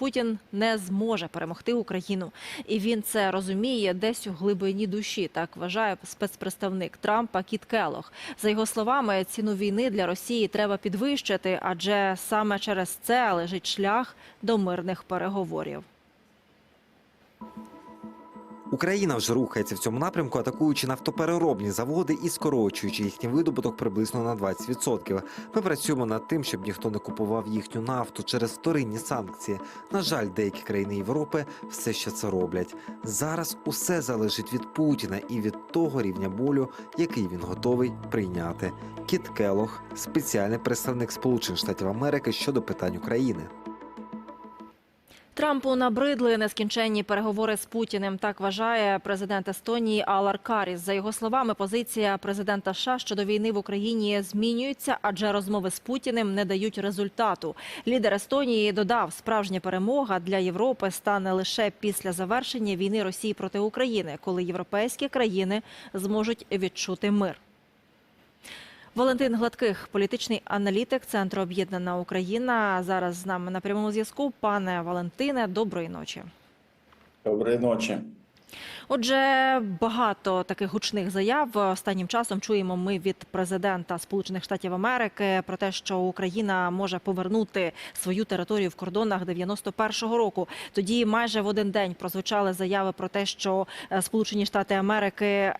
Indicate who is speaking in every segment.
Speaker 1: Путін не зможе перемогти Україну, і він це розуміє десь у глибині душі. Так вважає спецпредставник Трампа Кіт Келох. За його словами, ціну війни для Росії треба підвищити, адже саме через це лежить шлях до мирних переговорів.
Speaker 2: Україна вже рухається в цьому напрямку, атакуючи нафтопереробні заводи і скорочуючи їхній видобуток приблизно на 20%. Ми працюємо над тим, щоб ніхто не купував їхню нафту через вторинні санкції. На жаль, деякі країни Європи все ще це роблять. Зараз усе залежить від Путіна і від того рівня болю, який він готовий прийняти. Кіт Келох, спеціальний представник Сполучених Штатів Америки щодо питань України.
Speaker 1: Трампу набридли нескінченні переговори з Путіним. Так вважає президент Естонії Алар Каріс. За його словами, позиція президента США щодо війни в Україні змінюється, адже розмови з Путіним не дають результату. Лідер Естонії додав, справжня перемога для Європи стане лише після завершення війни Росії проти України, коли європейські країни зможуть відчути мир. Валентин Гладких, політичний аналітик Центру Об'єднана Україна. Зараз з нами на прямому зв'язку. Пане Валентине, доброї ночі.
Speaker 3: Доброї ночі.
Speaker 1: Отже, багато таких гучних заяв останнім часом чуємо ми від президента Сполучених Штатів Америки про те, що Україна може повернути свою територію в кордонах 91-го року. Тоді майже в один день прозвучали заяви про те, що е, Сполучені Штати Америки.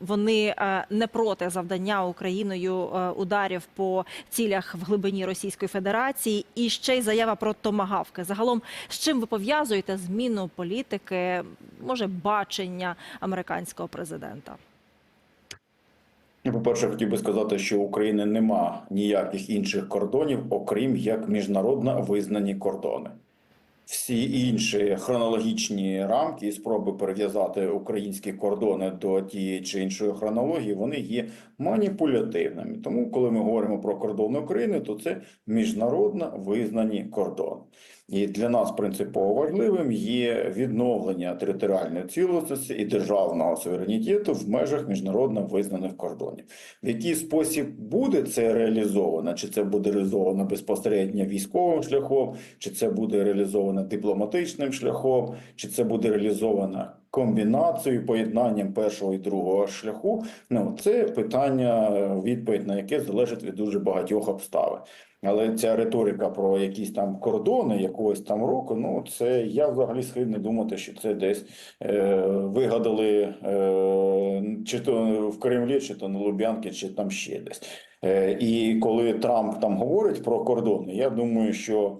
Speaker 1: Вони е, не проти завдання Україною е, ударів по цілях в глибині Російської Федерації, і ще й заява про томагавки. Загалом, з чим ви пов'язуєте зміну політики, може бачення американського президента?
Speaker 3: Ну, По-перше, хотів би сказати, що України нема ніяких інших кордонів, окрім як міжнародно визнані кордони. Всі інші хронологічні рамки і спроби перев'язати українські кордони до тієї чи іншої хронології, вони є маніпулятивними. Тому, коли ми говоримо про кордони України, то це міжнародно визнані кордони. І для нас принципово важливим є відновлення територіальної цілісності і державного суверенітету в межах міжнародно визнаних кордонів. В який спосіб буде це реалізовано? Чи це буде реалізовано безпосередньо військовим шляхом, чи це буде реалізовано дипломатичним шляхом, чи це буде реалізовано комбінацією, поєднанням першого і другого шляху? Ну це питання, відповідь на яке залежить від дуже багатьох обставин. Але ця риторика про якісь там кордони якогось там року, ну це я взагалі схильний думати, що це десь е, вигадали е, чи то в Кремлі, чи то на Луб'янки, чи там ще десь. Е, і коли Трамп там говорить про кордони, я думаю, що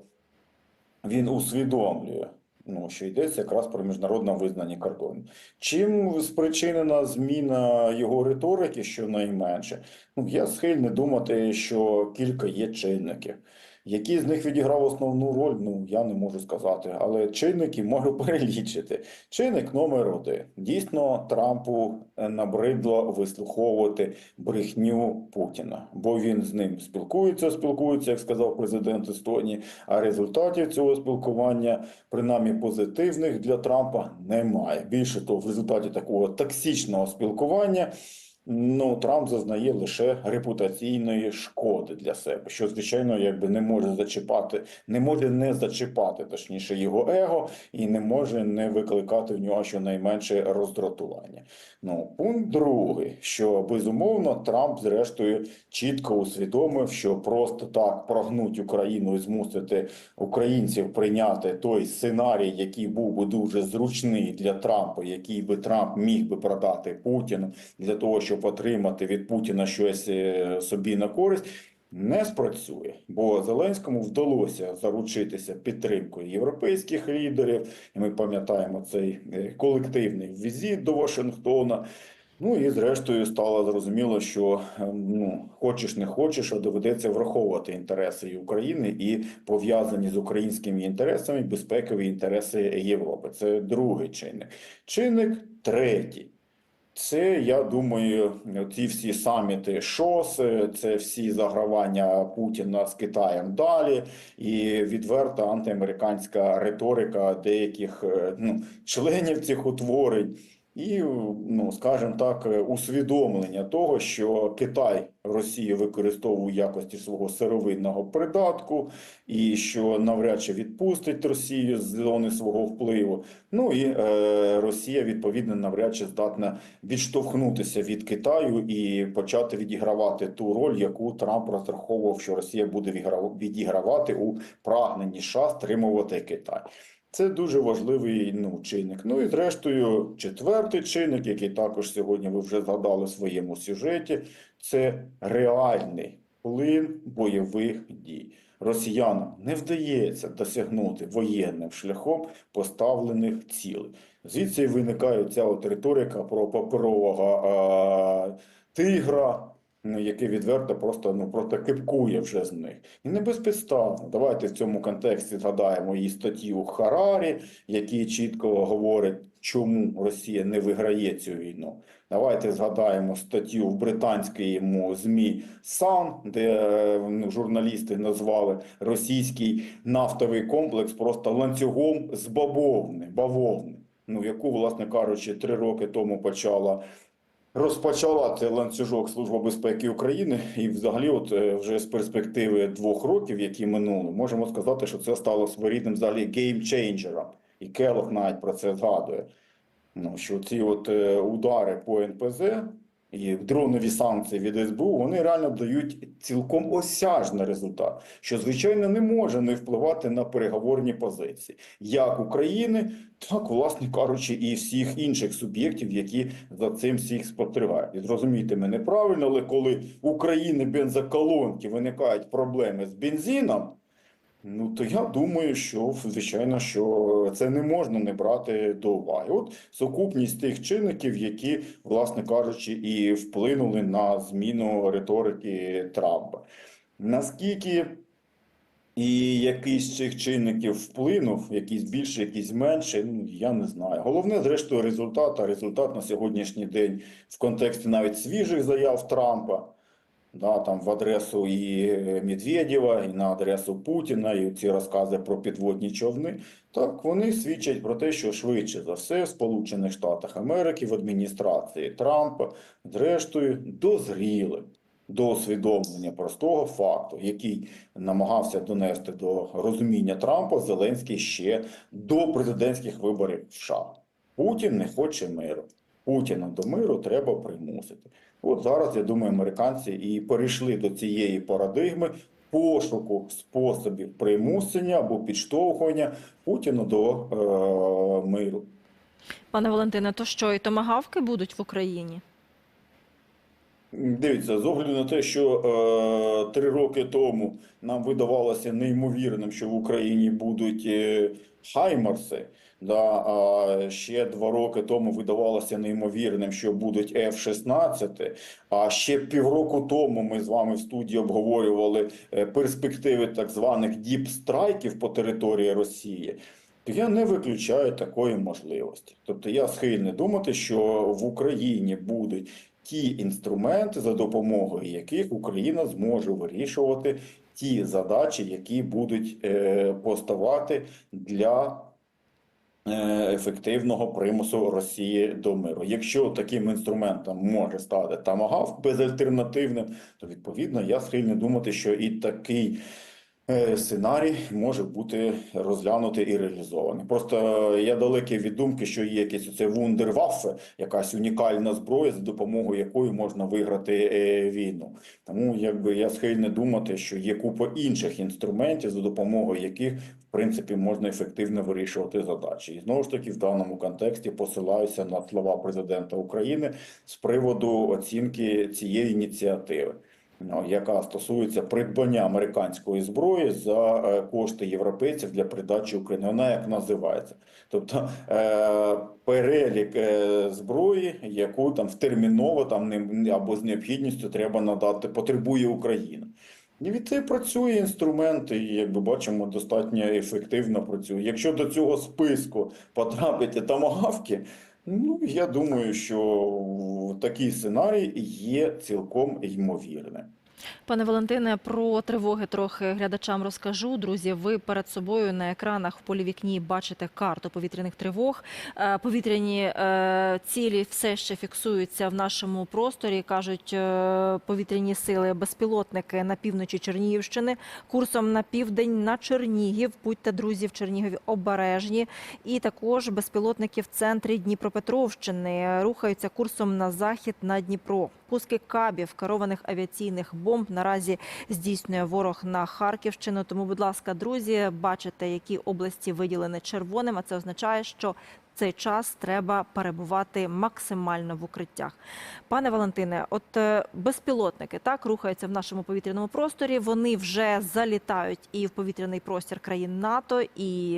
Speaker 3: він усвідомлює. Ну, що йдеться якраз про міжнародно визнані кордони. Чим спричинена зміна його риторики, що найменше? Ну, я схильний думати, що кілька є чинників. Які з них відіграв основну роль, ну я не можу сказати, але чинники можу перелічити. Чинник номер один. Дійсно, Трампу е, набридло вислуховувати брехню Путіна, бо він з ним спілкується, спілкується, як сказав президент Естонії. А результатів цього спілкування, принаймні позитивних для Трампа, немає. Більше того, в результаті такого токсичного спілкування. Ну, Трамп зазнає лише репутаційної шкоди для себе, що звичайно якби не може зачіпати, не може не зачіпати, точніше, його его, і не може не викликати в нього щонайменше роздратування. Ну, пункт другий, що безумовно Трамп, зрештою, чітко усвідомив, що просто так прогнуть Україну і змусити українців прийняти той сценарій, який був би дуже зручний для Трампа, який би Трамп міг би продати Путіну для того, щоб отримати від Путіна щось е, собі на користь. Не спрацює, бо Зеленському вдалося заручитися підтримкою європейських лідерів, і ми пам'ятаємо цей е, колективний візит до Вашингтона. Ну і зрештою стало зрозуміло, що е, ну хочеш не хочеш, а доведеться враховувати інтереси України і пов'язані з українськими інтересами безпекові інтереси Європи. Це другий чинник. Чинник третій. Це, я думаю, ці всі саміти ШОС, це всі загравання Путіна з Китаєм далі, і відверта антиамериканська риторика деяких е, ну, членів цих утворень. І, ну, скажімо так, е, усвідомлення того, що Китай Росію використовує в якості свого сировинного придатку, і що навряд чи відпустить Росію з зони свого впливу. Ну і е, Росія відповідно навряд чи здатна відштовхнутися від Китаю і почати відігравати ту роль, яку Трамп розраховував, що Росія буде відігравати у прагненні США стримувати Китай. Це дуже важливий ну, чинник. Ну і зрештою, четвертий чинник, який також сьогодні ви вже згадали в своєму сюжеті, це реальний вплив бойових дій. Росіянам не вдається досягнути воєнним шляхом поставлених цілей. Звідси і виникає ця от риторика про паперового е, тигра, ну, який відверто просто ну просто кипкує вже з них. І не безпідставно. Давайте в цьому контексті згадаємо її статтю Харарі, який чітко говорить, чому Росія не виграє цю війну. Давайте згадаємо статтю в британському ЗМІ Сан, де е, ну, журналісти назвали російський нафтовий комплекс просто ланцюгом з бавовни, бавовни, ну яку, власне кажучи, три роки тому почала. Розпочала цей ланцюжок Служба безпеки України, і взагалі, от е, вже з перспективи двох років, які минули, можемо сказати, що це стало своєрідним взагалі геймчейнджером. І Келох навіть про це згадує. Ну, що ці от е, удари по НПЗ і дронові санкції від СБУ, вони реально дають цілком осяжний результат, що, звичайно, не може не впливати на переговорні позиції як України, так, власне кажучи, і всіх інших суб'єктів, які за цим всіх спостерігають. І зрозумійте мене правильно, але коли в Україні бензоколонки виникають проблеми з бензином, Ну, то я думаю, що звичайно, що це не можна не брати до уваги. От сукупність тих чинників, які, власне кажучи, і вплинули на зміну риторики Трампа. Наскільки і якийсь з цих чинників вплинув, якийсь більше, якийсь менше, ну я не знаю. Головне, зрештою, результат, а результат на сьогоднішній день в контексті навіть свіжих заяв Трампа да, там в адресу і Медведєва, і на адресу Путіна, і ці розкази про підводні човни. Так, вони свідчать про те, що швидше за все в Сполучених Штатах Америки в адміністрації Трампа, зрештою, дозріли до усвідомлення простого факту, який намагався донести до розуміння Трампа Зеленський ще до президентських виборів в США. Путін не хоче миру. Путіна до миру треба примусити. От зараз, я думаю, американці і перейшли до цієї парадигми пошуку способів примусення або підштовхування Путіна до е, миру.
Speaker 1: Пане Валентине, то що і томагавки будуть в Україні?
Speaker 3: Дивіться, з огляду на те, що е, три роки тому нам видавалося неймовірним, що в Україні будуть е, хаймарси. Да, а ще два роки тому видавалося неймовірним, що будуть F-16. А ще півроку тому ми з вами в студії обговорювали е, перспективи так званих діпстрайків по території Росії. Я не виключаю такої можливості. Тобто я схильний думати, що в Україні будуть ті інструменти, за допомогою яких Україна зможе вирішувати ті задачі, які будуть е, поставати для ефективного примусу Росії до миру. Якщо таким інструментом може стати тамагав безальтернативним, то відповідно я схильний думати, що і такий. Е, Сценарій може бути розглянутий і реалізований. Просто е, я далекий від думки, що є якесь оце вундерваффе, якась унікальна зброя, за допомогою якої можна виграти е, війну. Тому якби я схильний думати, що є купа інших інструментів, за допомогою яких в принципі можна ефективно вирішувати задачі. І знову ж таки, в даному контексті посилаюся на слова президента України з приводу оцінки цієї ініціативи. Яка стосується придбання американської зброї за е, кошти європейців для передачі України. Вона як називається? Тобто е, перелік е, зброї, яку там втерміново там або з необхідністю треба надати, потребує Україна. І від це працює інструмент, і як би бачимо, достатньо ефективно працює. Якщо до цього списку потрапити тамагавки, ну я думаю, що такий сценарій є цілком ймовірним.
Speaker 1: Пане Валентине, про тривоги трохи глядачам розкажу. Друзі, ви перед собою на екранах в полі вікні бачите карту повітряних тривог. Е, Повітряні е, цілі все ще фіксуються в нашому просторі. кажуть е, повітряні сили, безпілотники на півночі Чернігівщини, курсом на південь на Чернігів. Будьте друзі в Чернігові обережні. І також безпілотники в центрі Дніпропетровщини рухаються курсом на захід на Дніпро. Пуски кабів, керованих авіаційних бомб наразі здійснює ворог на Харківщину. Тому, будь ласка, друзі, бачите, які області виділені червоним. А це означає, що цей час треба перебувати максимально в укриттях. Пане Валентине, от е, безпілотники так рухаються в нашому повітряному просторі. Вони вже залітають і в повітряний простір країн НАТО, і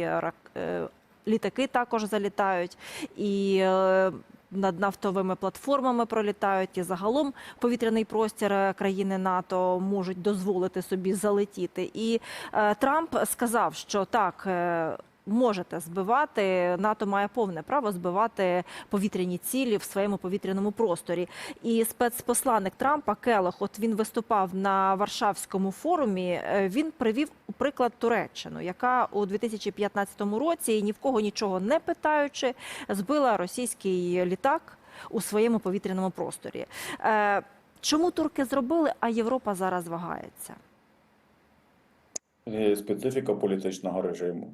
Speaker 1: е, літаки також залітають, і е, над нафтовими платформами пролітають, і загалом повітряний простір е, країни НАТО можуть дозволити собі залетіти. І е, Трамп сказав, що так. е, Можете збивати НАТО має повне право збивати повітряні цілі в своєму повітряному просторі. І спецпосланник Трампа Келох, от він виступав на Варшавському форумі. е, Він привів у приклад Туреччину, яка у 2015 році ні в кого нічого не питаючи, збила російський літак у своєму повітряному просторі. Е, Чому турки зробили, а Європа зараз вагається?
Speaker 3: Е, Специфіка політичного режиму.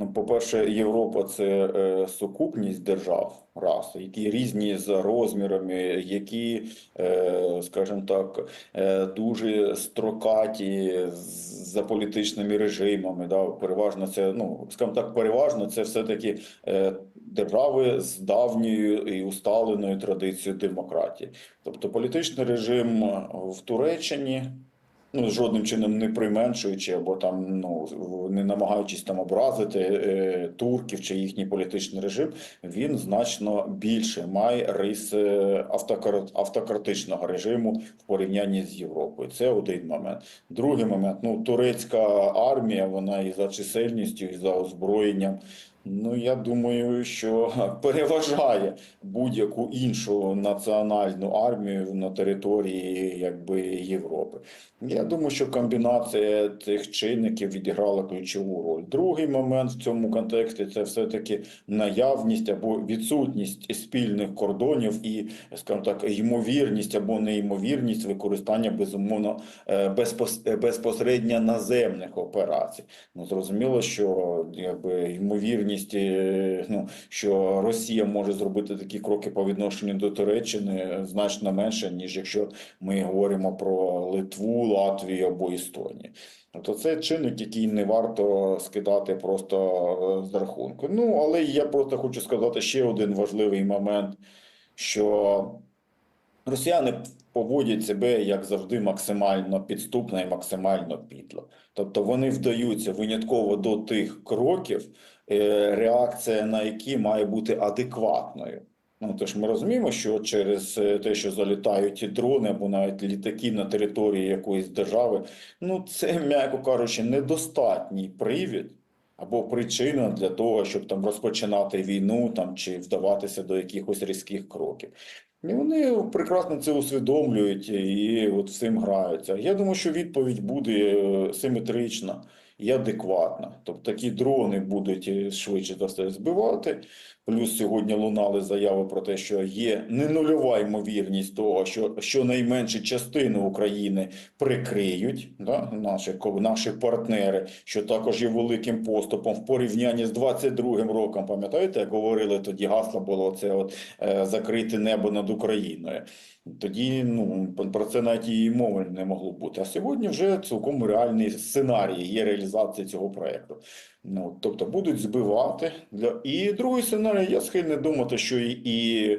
Speaker 3: Ну, по-перше, Європа це е, сукупність держав, раз, які різні за розмірами, які, е, скажімо так, е, дуже строкаті за політичними режимами. Да? Переважно це, ну, скажімо так, переважно це все-таки е, держави з давньою і усталеною традицією демократії. Тобто політичний режим в Туреччині ну, жодним чином не применшуючи або там ну не намагаючись там образити е, турків чи їхній політичний режим, він значно більше має рис е, автократичного режиму в порівнянні з Європою. Це один момент. Другий момент, ну турецька армія, вона і за чисельністю, і за озброєнням. Ну, я думаю, що переважає будь-яку іншу національну армію на території якби Європи. Я думаю, що комбінація цих чинників відіграла ключову роль. Другий момент в цьому контексті це все-таки наявність або відсутність спільних кордонів і, скажімо так, ймовірність або неймовірність використання безумовно е, безпос- безпосередньо наземних операцій. Ну зрозуміло, що якби ймовірність, е, ну що Росія може зробити такі кроки по відношенню до Туреччини значно менше, ніж якщо ми говоримо про Литву, Латвію або Естонію. Тобто це чинник, який не варто скидати просто е, з рахунку. Ну, але я просто хочу сказати ще один важливий момент, що росіяни поводять себе, як завжди, максимально підступно і максимально підло. Тобто вони вдаються винятково до тих кроків, реакція на які має бути адекватною. Ну, тож ми розуміємо, що через е, те, що залітають дрони або навіть літаки на території якоїсь держави, ну це, м'яко кажучи, недостатній привід або причина для того, щоб там розпочинати війну там чи вдаватися до якихось різких кроків. І вони прекрасно це усвідомлюють і от цим граються. Я думаю, що відповідь буде е, симетрична і адекватна. Тобто такі дрони будуть е, швидше за все збивати. Плюс сьогодні лунали заяви про те, що є не нульова ймовірність того, що щонайменше частину України прикриють да, наші, наші партнери, що також є великим поступом в порівнянні з 22-м роком. Пам'ятаєте, як говорили тоді гасло було це от е, закрити небо над Україною. Тоді ну про це навіть і мови не могло бути. А сьогодні вже цілком реальний сценарій є реалізації цього проекту. Ну тобто будуть збивати для і другий сценарій. Я схильний думати, що і, і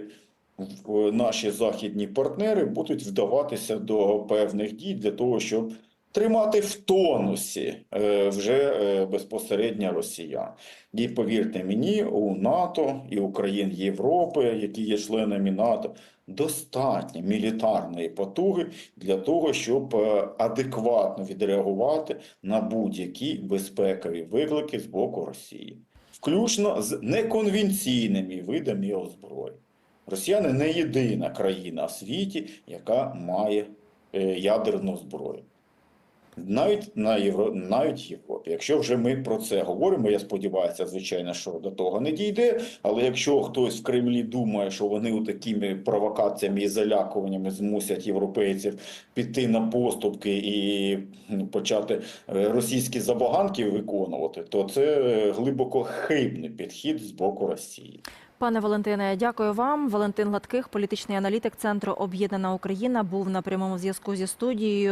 Speaker 3: наші західні партнери будуть вдаватися до певних дій для того, щоб тримати в тонусі е, вже е, безпосередньо росіян. І повірте мені, у НАТО і у країн Європи, які є членами НАТО, достатньо мілітарної потуги для того, щоб е, адекватно відреагувати на будь-які безпекові виклики з боку Росії, включно з неконвенційними видами озброєнь. Росіяни не єдина країна в світі, яка має е, ядерну зброю. Навіть на Євро... навіть Європі. Якщо вже ми про це говоримо, я сподіваюся, звичайно, що до того не дійде. Але якщо хтось в Кремлі думає, що вони у такими провокаціями і залякуваннями змусять європейців піти на поступки і ну, почати е, російські забаганки виконувати, то це е, глибоко хибний підхід з боку Росії.
Speaker 1: Пане Валентине, дякую вам. Валентин Гладких, політичний аналітик Центру Об'єднана Україна, був на прямому зв'язку зі студією.